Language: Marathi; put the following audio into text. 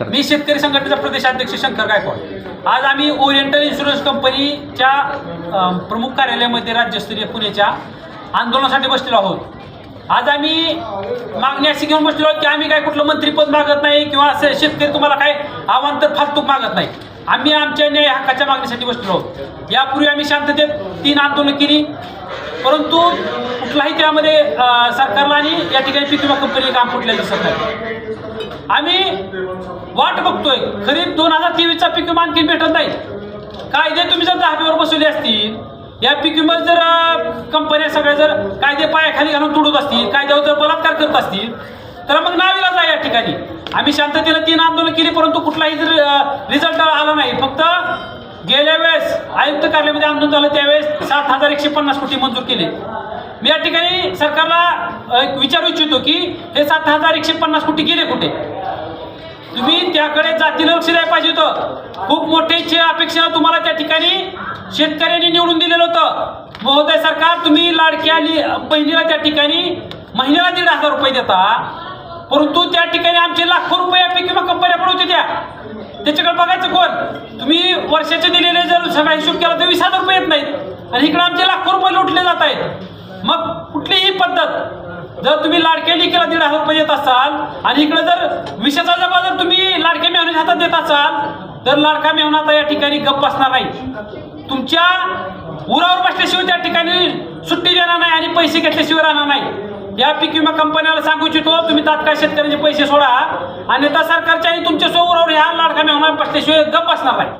मी शेतकरी संघटनेचा प्रदेशाध्यक्ष शंकर गायकवाड. आज आम्ही ओरिएंटल इन्शुरन्स कंपनीच्या अं, प्रमुख कार्यालयामध्ये राज्यस्तरीय पुण्याच्या आंदोलनासाठी बसलेलो आहोत. आज आम्ही मागणी अशी घेऊन बसलेलो आहोत की आम्ही काय कुठलं मंत्रीपद मागत नाही किंवा असं शेतकरी तुम्हाला काय अवांतर फालतूक मागत नाही. आम्ही आमच्या न्याय हक्काच्या मागणीसाठी बसलेलो आहोत. यापूर्वी आम्ही शांततेत तीन आंदोलनं केली. परंतु कुठलाही त्यामध्ये सरकारला आणि या ठिकाणी पीक विमा कंपनी काम फुटलेलं दिसत नाही. आम्ही वाट बघतोय. खरीप दोन हजार तेवीसचा पीक विमा आणखी भेटत नाही. कायदे तुम्ही जर दहावीवर बसवले असतील या पीक विमा जर कंपन्या सगळ्या जर कायदे पायाखाली घालून तुडत असतील कायद्यावर जर बलात्कार करत असतील तर मग नावीला जा या ठिकाणी. आम्ही शांततेनं तीन आंदोलन केली परंतु कुठलाही जर रिझल्ट आला नाही. फक्त गेल्या वेळेस आयुक्त कार्यालयामध्ये आंदोलन झालं त्यावेळेस सात हजार एकशे पन्नास कोटी मंजूर केले. मी या ठिकाणी सरकारला एक विचारू इच्छितो की हे सात हजार एकशे पन्नास कोटी गेले कुठे? तुम्ही त्याकडे जातीनं लक्ष द्यायला पाहिजे होतं. खूप मोठे अपेक्षा तुम्हाला त्या ठिकाणी शेतकऱ्यांनी निवडून दिलेलं होतं. महोदय सरकार तुम्ही लाडक्या बहिणीला त्या ठिकाणी महिन्याला दीड हजार रुपये देता. परंतु त्या ठिकाणी आमचे लाखो रुपये या कंपन्या पण होत्या त्या. त्याच्याकडे बघायचं कोण? तुम्ही वर्षाचे दिलेले जर सगळा हिशोब केला तर वीस हजार रुपये येत नाहीत. आणि इकडे आमचे लाखो रुपये लुटले जात आहेत. मग कुठलीही पद्धत जर तुम्ही लाडक्या केला दीड हजार रुपये असाल आणि इकडे जर विषयाचा डबा जर तुम्ही लाडक्या मेहनत हातात देत असाल तर लाडका मेहना आता या ठिकाणी गप्प बसणार नाही. तुमच्या उरावर बसल्याशिवाय त्या ठिकाणी सुट्टी देणार नाही आणि पैसे घेतल्याशिवाय राहणार नाही. या पीक विमा कंपन्याला सांगू इच्छितो तुम्ही तात्काळ शेतकऱ्यांचे पैसे सोडा. आणि त्या सरकारच्या आणि तुमच्यासोबत ह्या लाडका मेहना बसल्याशिवाय गप्प बसणार नाही.